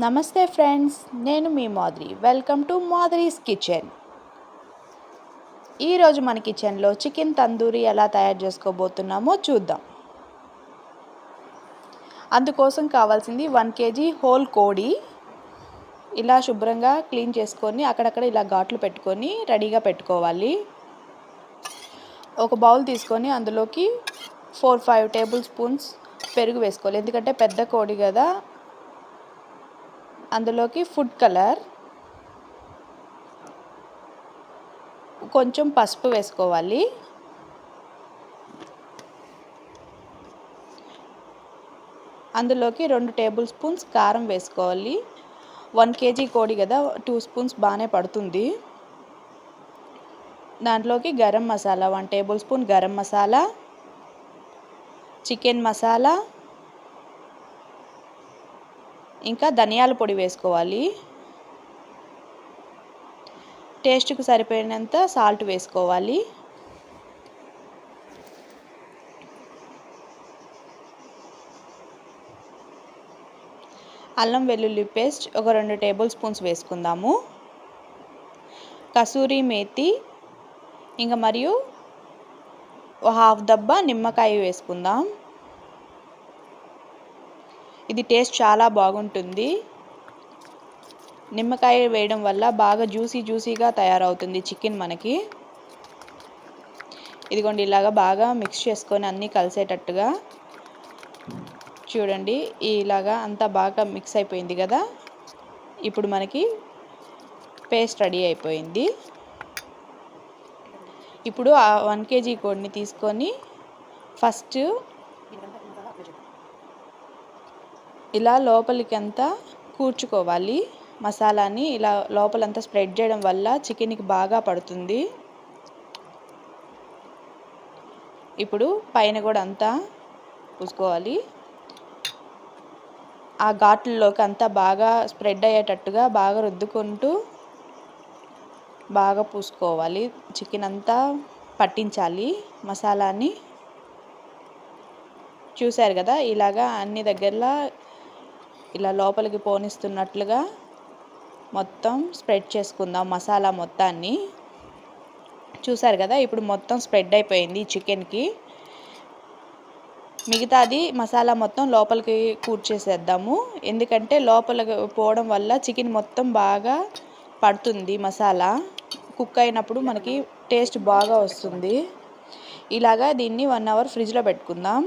నమస్తే ఫ్రెండ్స్ నేను మీ Madhuri. Welcome to Madhuri's kitchen ఈరోజు మన కిచెన్లో చికెన్ తందూరి ఎలా తయారు చేసుకోబోతున్నామో చూద్దాం. అందుకోసం కావాల్సింది వన్ కేజీ హోల్ కోడి. ఇలా శుభ్రంగా క్లీన్ చేసుకొని అక్కడక్కడ ఇలా ఘాట్లు పెట్టుకొని రెడీగా పెట్టుకోవాలి. ఒక బౌల్ తీసుకొని అందులోకి ఫోర్ ఫైవ్ టేబుల్ స్పూన్స్ పెరుగు వేసుకోవాలి. ఎందుకంటే పెద్ద కోడి కదా అందులోకి ఫుడ్ కలర్ కొంచెం పసుపు వేసుకోవాలి. అందులోకి రెండు టేబుల్ స్పూన్స్ కారం వేసుకోవాలి. వన్ కేజీ కోడి కదా టూ స్పూన్స్ బాగానే పడుతుంది. దాంట్లోకి garam masala one tablespoon garam masala chicken masala ఇంకా ధనియాల పొడి వేసుకోవాలి. టేస్ట్కి సరిపోయినంత సాల్ట్ వేసుకోవాలి. అల్లం వెల్లుల్లి పేస్ట్ ఒక రెండు టేబుల్ స్పూన్స్ వేసుకుందాము. కసూరి మేతి ఇంకా మరియు హాఫ్ దబ్బా నిమ్మకాయ వేసుకుందాం. ఇది టేస్ట్ చాలా బాగుంటుంది. నిమ్మకాయ వేయడం వల్ల బాగా జ్యూసీ జ్యూసీగా తయారవుతుంది చికెన్ మనకి. ఇదిగోండి ఇలాగా బాగా మిక్స్ చేసుకొని అన్నీ కలిసేటట్టుగా. చూడండి ఇలాగా అంతా బాగా మిక్స్ అయిపోయింది కదా. ఇప్పుడు మనకి పేస్ట్ రెడీ అయిపోయింది. ఇప్పుడు ఆ వన్ కేజీ కోడిని తీసుకొని ఫస్ట్ ఇలా లోపలికి అంతా కూర్చుకోవాలి. మసాలాని ఇలా లోపలంతా స్ప్రెడ్ చేయడం వల్ల చికెన్కి బాగా పడుతుంది. ఇప్పుడు పైన కూడా అంతా పూసుకోవాలి. ఆ ఘాట్లలోకి అంతా బాగా స్ప్రెడ్ అయ్యేటట్టుగా బాగా రుద్దుకుంటూ బాగా పూసుకోవాలి. చికెన్ అంతా పట్టించాలి. మసాలాని చూశారు కదా ఇలాగా అన్ని దగ్గరలా ఇలా లోపలికి పోనిస్తున్నట్లుగా మొత్తం స్ప్రెడ్ చేసుకుందాం మసాలా మొత్తాన్ని. చూసారు కదా ఇప్పుడు మొత్తం స్ప్రెడ్ అయిపోయింది చికెన్కి. మిగతాది మసాలా మొత్తం లోపలికి కూర్చేసేద్దాము. ఎందుకంటే లోపలికి పోవడం వల్ల చికెన్ మొత్తం బాగా పడుతుంది మసాలా. కుక్ అయినప్పుడు మనకి టేస్ట్ బాగా వస్తుంది. ఇలాగా దీన్ని వన్ అవర్ ఫ్రిడ్జ్లో పెట్టుకుందాం.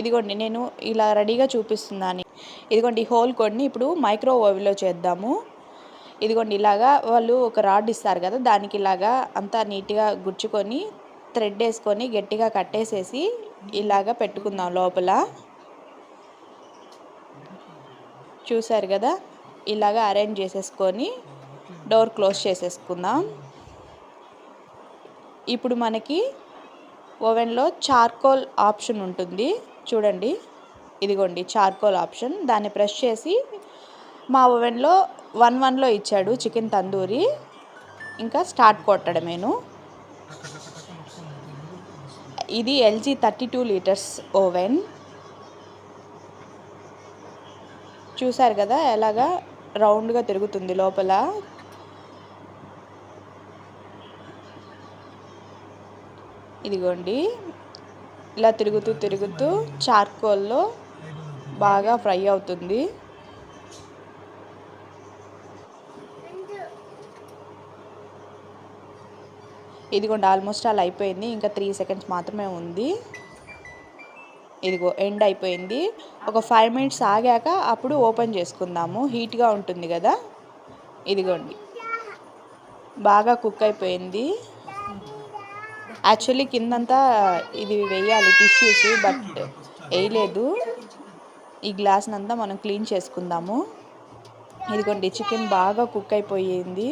ఇదిగోండి నేను ఇలా రెడీగా చూపిస్తున్నాను ఇదిగోండి హోల్ కోడ్ని ఇప్పుడు మైక్రో ఓవెన్లో చేద్దాము. ఇదిగోండి ఇలాగా వాళ్ళు ఒక రాడ్ ఇస్తారు కదా దానికి ఇలాగా అంతా నీట్గా గుచ్చుకొని థ్రెడ్ వేసుకొని గట్టిగా కట్టేసేసి ఇలాగా పెట్టుకుందాం లోపల. చూసారు కదా? ఇలాగా అరేంజ్ చేసేసుకొని డోర్ క్లోజ్ చేసేసుకుందాం. ఇప్పుడు మనకి ఓవెన్లో చార్కోల్ ఆప్షన్ ఉంటుంది. చూడండి. ఇదిగోండి చార్కోల్ ఆప్షన్. దాన్ని ప్రెస్ చేసి మా ఓవెన్లో వన్ వన్లో ఇచ్చాడు చికెన్ తందూరి. ఇంకా స్టార్ట్ కొట్టడమేను ఇది LG thirty two litres oven. చూసారు కదా ఎలాగా రౌండ్గా తిరుగుతుంది లోపల. ఇదిగోండి ఇలా తిరుగుతూ తిరుగుతూ చార్కోల్లో బాగా ఫ్రై అవుతుంది. ఇదిగోండి ఆల్మోస్ట్ అలా అయిపోయింది. ఇంకా త్రీ సెకండ్స్ మాత్రమే ఉంది. ఇదిగో ఎండ్ అయిపోయింది. ఒక ఫైవ్ మినిట్స్ ఆగాక అప్పుడు ఓపెన్ చేసుకుందాము. హీట్గా ఉంటుంది కదా. ఇదిగోండి. బాగా కుక్ అయిపోయింది. యాక్చువల్లీ కిందంతా ఇది వేయాలి టిష్యూస్ బట్ వేయలేదు. ఈ గ్లాస్ని అంతా మనం క్లీన్ చేసుకుందాము. ఇదిగోండి చికెన్ బాగా కుక్ అయిపోయింది.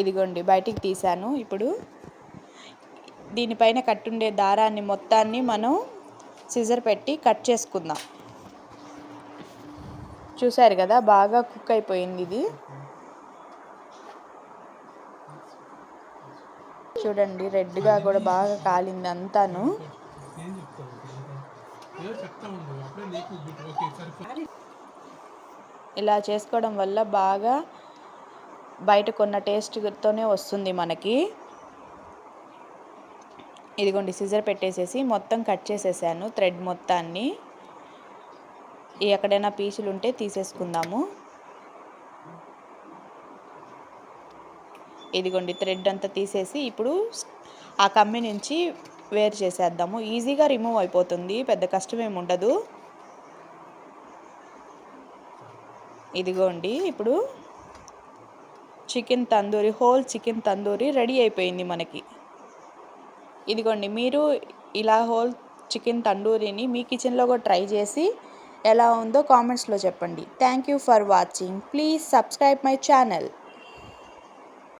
ఇదిగోండి బయటికి తీసాను ఇప్పుడు. దీనిపైన కట్టుండే దారాన్ని మొత్తాన్ని మనం సిజర్ పెట్టి కట్ చేసుకుందాం. చూశారు కదా బాగా కుక్ అయిపోయింది ఇది. చూడండి రెడ్గా కూడా బాగా కాలింది అంతాను. ఇలా చేసుకోవడం వల్ల బాగా బయట కొన్న టేస్ట్తోనే వస్తుంది మనకి. ఇదిగోండి సిజర్ పెట్టేసేసి మొత్తం కట్ చేసేసాను థ్రెడ్ మొత్తాన్ని. ఎక్కడైనా పీసులు ఉంటే తీసేసుకుందాము. ఇదిగోండి థ్రెడ్ అంతా తీసేసి ఇప్పుడు ఆ కమ్మి నుంచి వేరు చేసేద్దాము. ఈజీగా రిమూవ్ అయిపోతుంది. పెద్ద కష్టం ఏమి ఉండదు. ఇదిగోండి. ఇప్పుడు chicken tandoori whole chicken tandoori ready అయిపోయింది మనకి. ఇదిగోండి. మీరు ఇలా హోల్ చికెన్ తండూరిని మీ కిచెన్లో కూడా ట్రై చేసి ఎలా ఉందో కామెంట్స్లో చెప్పండి. Thank you for watching. Please subscribe my channel.